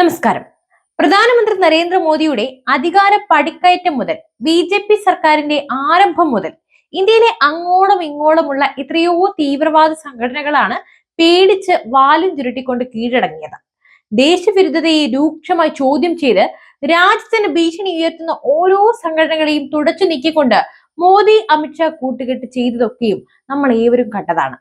നമസ്കാരം. പ്രധാനമന്ത്രി നരേന്ദ്രമോദിയുടെ അധികാര പടിക്കയറ്റം മുതൽ ബി ജെ പി സർക്കാരിന്റെ ആരംഭം മുതൽ ഇന്ത്യയിലെ അങ്ങോളം ഇങ്ങോളമുള്ള എത്രയോ തീവ്രവാദ സംഘടനകളാണ് പേടിച്ച് വാലും ചുരുട്ടിക്കൊണ്ട് കീഴടങ്ങിയത്. ദേശവിരുദ്ധതയെ രൂക്ഷമായി ചോദ്യം ചെയ്ത് രാജ്യത്തിന് ഭീഷണി ഉയർത്തുന്ന ഓരോ സംഘടനകളെയും തുടച്ചു നീക്കിക്കൊണ്ട് മോദി അമിത്ഷാ കൂട്ടുകെട്ട് ചെയ്തതൊക്കെയും നമ്മൾ ഏവരും കണ്ടതാണ്.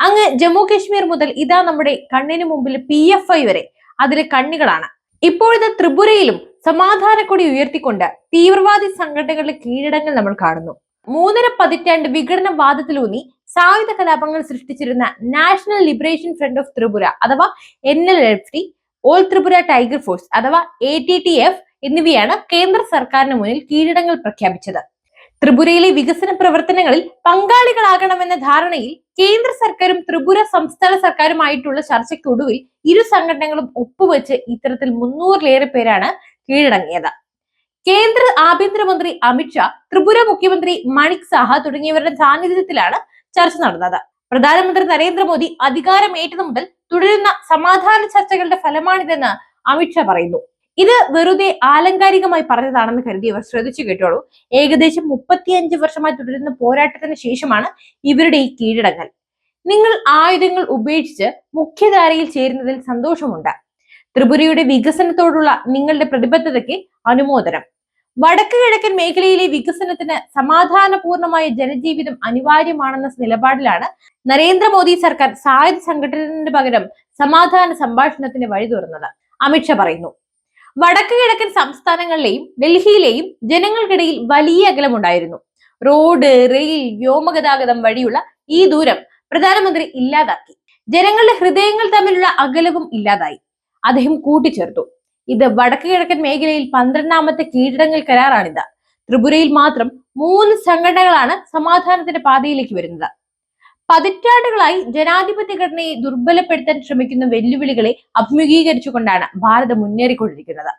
അങ്ങ് ജമ്മു കാശ്മീർ മുതൽ ഇതാ നമ്മുടെ കണ്ണിന് മുമ്പിൽ പി എഫ് ഐ വരെ അതിലെ കണ്ണികളാണ്. ഇപ്പോഴത്തെ ത്രിപുരയിലും സമാധാനക്കൊടി ഉയർത്തിക്കൊണ്ട് തീവ്രവാദി സംഘടനകളുടെ കീഴടങ്ങൾ നമ്മൾ കാണുന്നു. മൂന്നര പതിറ്റാണ്ട് വിഘടനവാദത്തിലൂന്നി സായുധ കലാപങ്ങൾ സൃഷ്ടിച്ചിരുന്ന national liberation front of Tripura അഥവാ N L F T all Tripura tiger force അഥവാ എ ടി ടി എഫ് എന്നിവയാണ് കേന്ദ്ര സർക്കാരിന് മുന്നിൽ കീഴടങ്ങൾ പ്രഖ്യാപിച്ചത്. ത്രിപുരയിലെ വികസന പ്രവർത്തനങ്ങളിൽ പങ്കാളികളാകണമെന്ന ധാരണയിൽ കേന്ദ്ര സർക്കാരും ത്രിപുര സംസ്ഥാന സർക്കാരുമായിട്ടുള്ള ചർച്ചയ്ക്കൊടുവിൽ ഇരു സംഘടനകളും ഒപ്പുവെച്ച് ഇത്തരത്തിൽ മുന്നൂറിലേറെ പേരാണ് കീഴടങ്ങിയത്. കേന്ദ്ര ആഭ്യന്തരമന്ത്രി അമിത്ഷാ ത്രിപുര മുഖ്യമന്ത്രി മണിക് സാഹ തുടങ്ങിയവരുടെ സാന്നിധ്യത്തിലാണ് ചർച്ച നടന്നത്. പ്രധാനമന്ത്രി നരേന്ദ്രമോദി അധികാരമേറ്റതു മുതൽ തുടരുന്ന സമാധാന ചർച്ചകളുടെ ഫലമാണിതെന്ന് അമിത്ഷാ പറയുന്നു. ഇത് വെറുതെ ആലങ്കാരികമായി പറഞ്ഞതാണെന്ന് കരുതിയവർ ശ്രദ്ധിച്ചു കേട്ടോളൂ. ഏകദേശം മുപ്പത്തിയഞ്ച് വർഷമായി തുടരുന്ന പോരാട്ടത്തിന് ശേഷമാണ് ഇവരുടെ ഈ കീഴടങ്ങൽ. നിങ്ങൾ ആയുധങ്ങൾ ഉപേക്ഷിച്ച് മുഖ്യധാരയിൽ ചേരുന്നതിൽ സന്തോഷമുണ്ട്. ത്രിപുരയുടെ വികസനത്തോടുള്ള നിങ്ങളുടെ പ്രതിബദ്ധതയ്ക്ക് അനുമോദനം. വടക്ക് കിഴക്കൻ മേഖലയിലെ വികസനത്തിന് സമാധാനപൂർണമായ ജനജീവിതം അനിവാര്യമാണെന്ന നിലപാടിലാണ് നരേന്ദ്രമോദി സർക്കാർ സായുധ സംഘടനത്തിന് പകരം സമാധാന സംഭാഷണത്തിന് വഴി തുറന്നത് അമിത്ഷാ പറയുന്നു വടക്ക് കിഴക്കൻ സംസ്ഥാനങ്ങളിലെയും ഡൽഹിയിലെയും ജനങ്ങൾക്കിടയിൽ വലിയ അകലമുണ്ടായിരുന്നു. റോഡ് റെയിൽ വ്യോമഗതാഗതം വഴിയുള്ള ഈ ദൂരം പ്രധാനമന്ത്രി ഇല്ലാതാക്കി. ജനങ്ങളുടെ ഹൃദയങ്ങൾ തമ്മിലുള്ള അകലവും ഇല്ലാതായി. അദ്ദേഹം കൂട്ടിച്ചേർത്തു. ഇത് വടക്ക് കിഴക്കൻ മേഖലയിൽ പന്ത്രണ്ടാമത്തെ കീഴടങ്ങൽ കരാറാണിത്. ത്രിപുരയിൽ മാത്രം മൂന്ന് സംഘടനകളാണ് സമാധാനത്തിന്റെ പാതയിലേക്ക് വരുന്നത്. പതിറ്റാണ്ടുകളായി ജനാധിപത്യ ഘടനയെ ദുർബലപ്പെടുത്താൻ ശ്രമിക്കുന്ന വെല്ലുവിളികളെ അഭിമുഖീകരിച്ചുകൊണ്ടാണ് ഭാരതം മുന്നേറിക്കൊണ്ടിരിക്കുന്നത്.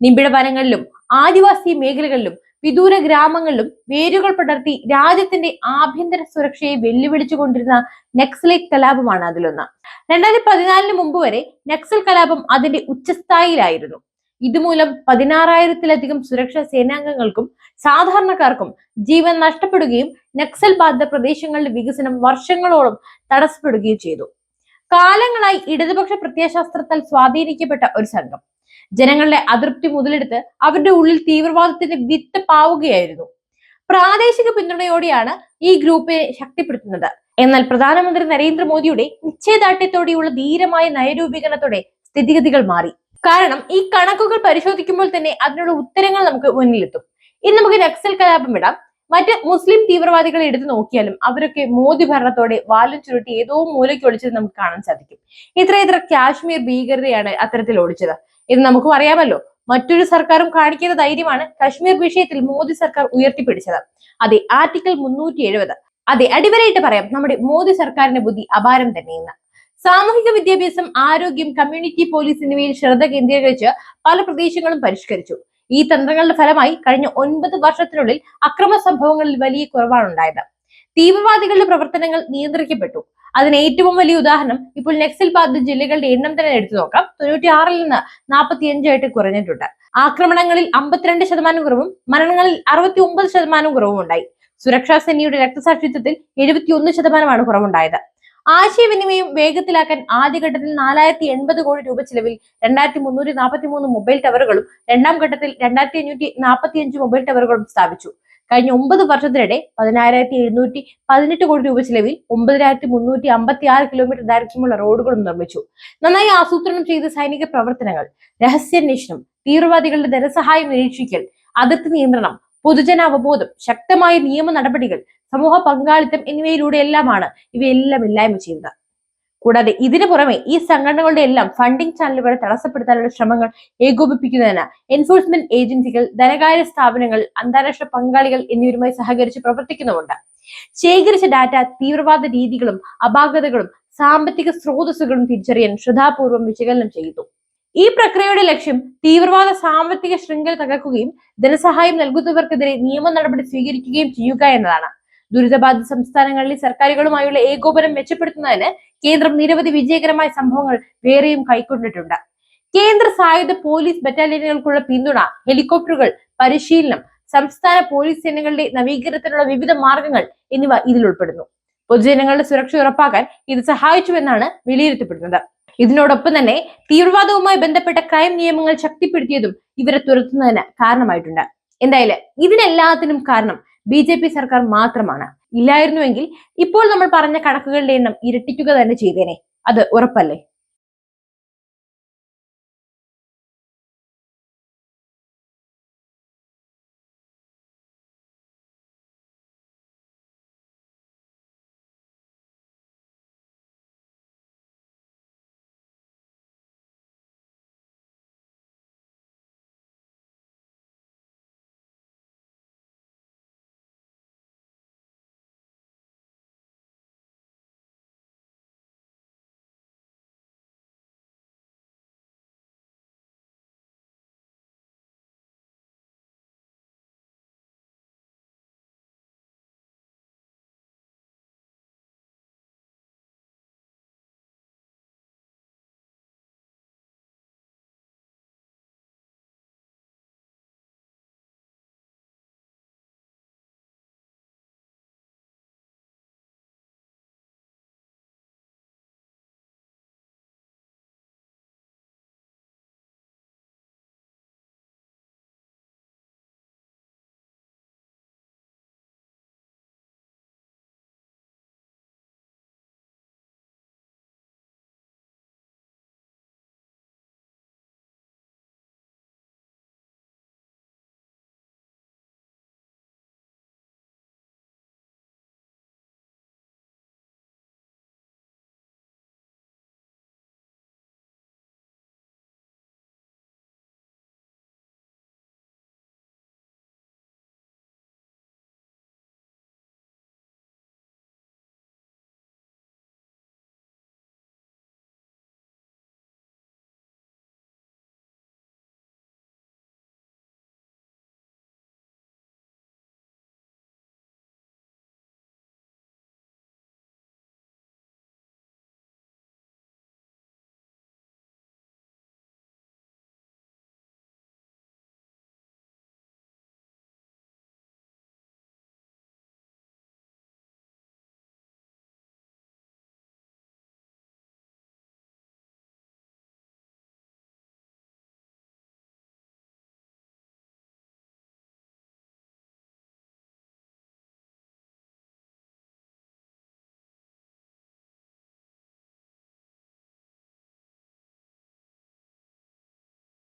നിബിഡ വനങ്ങളിലും ആദിവാസി മേഖലകളിലും വിദൂര ഗ്രാമങ്ങളിലും വേരുകൾ പടർത്തി രാജ്യത്തിന്റെ ആഭ്യന്തര സുരക്ഷയെ വെല്ലുവിളിച്ചുകൊണ്ടിരുന്ന നക്സലൈറ്റ് കലാപമാണ് അതിലൊന്ന്. രണ്ടായിരത്തി പതിനാലിന് മുമ്പ് വരെ നക്സൽ കലാപം അതിന്റെ ഉച്ചസ്ഥായിലായിരുന്നു. ഇതുമൂലം പതിനാറായിരത്തിലധികം സുരക്ഷാ സേനാംഗങ്ങൾക്കും സാധാരണക്കാർക്കും ജീവൻ നഷ്ടപ്പെടുകയും നക്സൽ ബാധിത പ്രദേശങ്ങളുടെ വികസനം വർഷങ്ങളോളം തടസ്സപ്പെടുകയും ചെയ്തു. കാലങ്ങളായി ഇടതുപക്ഷ പ്രത്യയശാസ്ത്രത്താൽ സ്വാധീനിക്കപ്പെട്ട ഒരു സംഘം. ജനങ്ങളുടെ അതൃപ്തി മുതലെടുത്ത് അവരുടെ ഉള്ളിൽ തീവ്രവാദത്തിന്റെ വിത്ത് പാവുകയായിരുന്നു. പ്രാദേശിക പിന്തുണയോടെയാണ് ഈ ഗ്രൂപ്പിനെ ശക്തിപ്പെടുത്തുന്നത്. എന്നാൽ പ്രധാനമന്ത്രി നരേന്ദ്രമോദിയുടെ നിശ്ചയദാർഢ്യത്തോടെയുള്ള ധീരമായ നയരൂപീകരണത്തോടെ സ്ഥിതിഗതികൾ മാറി. കാരണം ഈ കണക്കുകൾ പരിശോധിക്കുമ്പോൾ തന്നെ അതിനുള്ള ഉത്തരങ്ങൾ നമുക്ക് മുന്നിലെത്തും. ഇനി നമുക്ക് നക്സൽ കലാപം ഇടാം. മറ്റ് മുസ്ലിം തീവ്രവാദികളെ എടുത്തു നോക്കിയാലും അവരൊക്കെ മോദി ഭരണത്തോടെ വാലും ചുരുട്ടി ഏതോ മൂലയ്ക്ക് ഒളിച്ചത് നമുക്ക് കാണാൻ സാധിക്കും. ഇത്ര ഇത്ര കാശ്മീർ ഭീകരതയാണ് അത്തരത്തിൽ ഒളിച്ചത്. ഇത് നമുക്ക് അറിയാമല്ലോ. മറ്റൊരു സർക്കാരും കാണിക്കുന്ന ധൈര്യമാണ് കശ്മീർ വിഷയത്തിൽ മോദി സർക്കാർ ഉയർത്തിപ്പിടിച്ചത്. അതെ ആർട്ടിക്കിൾ മുന്നൂറ്റി എഴുപത്. അതെ അടിവരയിട്ട് പറയാം. നമ്മുടെ മോദി സർക്കാരിന്റെ ബുദ്ധി അപാരം തന്നെയെന്ന്. സാമൂഹിക വിദ്യാഭ്യാസം ആരോഗ്യം കമ്മ്യൂണിറ്റി പോലീസ് എന്നിവയിൽ ശ്രദ്ധ കേന്ദ്രീകരിച്ച് പല പ്രദേശങ്ങളും പരിഷ്കരിച്ചു. ഈ തന്ത്രങ്ങളുടെ ഫലമായി കഴിഞ്ഞ ഒൻപത് വർഷത്തിനുള്ളിൽ അക്രമ സംഭവങ്ങളിൽ വലിയ കുറവാണ് ഉണ്ടായത്. തീവ്രവാദികളുടെ പ്രവർത്തനങ്ങൾ നിയന്ത്രിക്കപ്പെട്ടു. അതിന് ഏറ്റവും വലിയ ഉദാഹരണം ഇപ്പോൾ നക്സൽ ബാധിത ജില്ലകളുടെ എണ്ണം തന്നെ എടുത്തു നോക്കാം. തൊണ്ണൂറ്റി ആറിൽ നിന്ന് നാൽപ്പത്തി അഞ്ചായിട്ട് കുറഞ്ഞിട്ടുണ്ട്. ആക്രമണങ്ങളിൽ അമ്പത്തിരണ്ട് ശതമാനം കുറവും മരണങ്ങളിൽ അറുപത്തി ഒമ്പത് ശതമാനം കുറവും ഉണ്ടായി സുരക്ഷാ സേനയുടെ രക്തസാക്ഷിത്വത്തിൽ എഴുപത്തിയൊന്ന് ശതമാനമാണ് കുറവുണ്ടായത്. ആശയവിനിമയം വേഗത്തിലാക്കാൻ ആദ്യഘട്ടത്തിൽ നാലായിരത്തി എൺപത് കോടി രൂപ ചിലവിൽ രണ്ടായിരത്തി മുന്നൂറ്റി നാൽപ്പത്തി മൂന്ന് മൊബൈൽ ടവറുകളും രണ്ടാം ഘട്ടത്തിൽ രണ്ടായിരത്തി അഞ്ഞൂറ്റി നാൽപ്പത്തി അഞ്ച് മൊബൈൽ ടവറുകളും സ്ഥാപിച്ചു. കഴിഞ്ഞ ഒമ്പത് വർഷത്തിനിടെ പതിനായിരത്തി എഴുന്നൂറ്റി പതിനെട്ട് കോടി രൂപ ചിലവിൽ ഒമ്പതിനായിരത്തി മുന്നൂറ്റി അമ്പത്തി ആറ് കിലോമീറ്റർ ദൈർഘ്യമുള്ള റോഡുകളും നിർമ്മിച്ചു. നന്നായി ആസൂത്രണം ചെയ്ത സൈനിക പ്രവർത്തനങ്ങൾ രഹസ്യാന്വേഷണം തീവ്രവാദികളുടെ ധനസഹായം നിരീക്ഷിക്കൽ അതിർത്തി നിയന്ത്രണം പൊതുജന അവബോധം ശക്തമായ നിയമ നടപടികൾ സമൂഹ പങ്കാളിത്തം എന്നിവയിലൂടെ എല്ലാമാണ് ഇവയെല്ലാം ഇല്ലായ്മ ചെയ്യുന്നത്. കൂടാതെ ഇതിനു പുറമെ ഈ സംഘടനകളുടെ എല്ലാം ഫണ്ടിംഗ് ചാനലുകളെ തടസ്സപ്പെടുത്താനുള്ള ശ്രമങ്ങൾ ഏകോപിപ്പിക്കുന്നതിന് എൻഫോഴ്സ്മെന്റ് ഏജൻസികൾ ധനകാര്യ സ്ഥാപനങ്ങൾ അന്താരാഷ്ട്ര പങ്കാളികൾ എന്നിവരുമായി സഹകരിച്ച് പ്രവർത്തിക്കുന്നുമുണ്ട്. ശേഖരിച്ച ഡാറ്റ തീവ്രവാദ രീതികളും അപാകതകളും സാമ്പത്തിക സ്രോതസ്സുകളും തിരിച്ചറിയാൻ ശ്രദ്ധാപൂർവം വിശകലനം ചെയ്തു. ഈ പ്രക്രിയയുടെ ലക്ഷ്യം തീവ്രവാദ സാമ്പത്തിക ശൃംഖല തകർക്കുകയും ധനസഹായം നൽകുന്നവർക്കെതിരെ നിയമ നടപടി സ്വീകരിക്കുകയും ചെയ്യുക എന്നതാണ്. ദുരിതബാധിത സംസ്ഥാനങ്ങളിലെ സർക്കാരുകളുമായുള്ള ഏകോപനം മെച്ചപ്പെടുത്തുന്നതിന് കേന്ദ്രം നിരവധി വിജയകരമായ സംഭവങ്ങൾ വേറെയും കൈക്കൊണ്ടിട്ടുണ്ട്. കേന്ദ്ര സായുധ പോലീസ് ബറ്റാലിയനുകൾക്കുള്ള പിന്തുണ ഹെലികോപ്റ്ററുകൾ പരിശീലനം സംസ്ഥാന പോലീസ് സേനകളുടെ നവീകരണത്തിനുള്ള വിവിധ മാർഗങ്ങൾ എന്നിവ ഇതിൽ ഉൾപ്പെടുന്നു. പൊതുജനങ്ങളുടെ സുരക്ഷ ഉറപ്പാക്കാൻ ഇത് സഹായിച്ചുവെന്നാണ് വിലയിരുത്തപ്പെടുന്നത്. ഇതിനോടൊപ്പം തന്നെ തീവ്രവാദവുമായി ബന്ധപ്പെട്ട ക്രൈം നിയമങ്ങൾ ശക്തിപ്പെടുത്തിയതും ഇവരെ തുരത്തുന്നതിന് കാരണമായിട്ടുണ്ട്. എന്തായാലും ഇതിനെല്ലാത്തിനും കാരണം ബി ജെ പി സർക്കാർ മാത്രമാണ്. ഇല്ലായിരുന്നുവെങ്കിൽ ഇപ്പോൾ നമ്മൾ പറഞ്ഞ കണക്കുകളുടെ എണ്ണം ഇരട്ടിക്കുക തന്നെ ചെയ്തേനെ. അത് ഉറപ്പല്ലേ?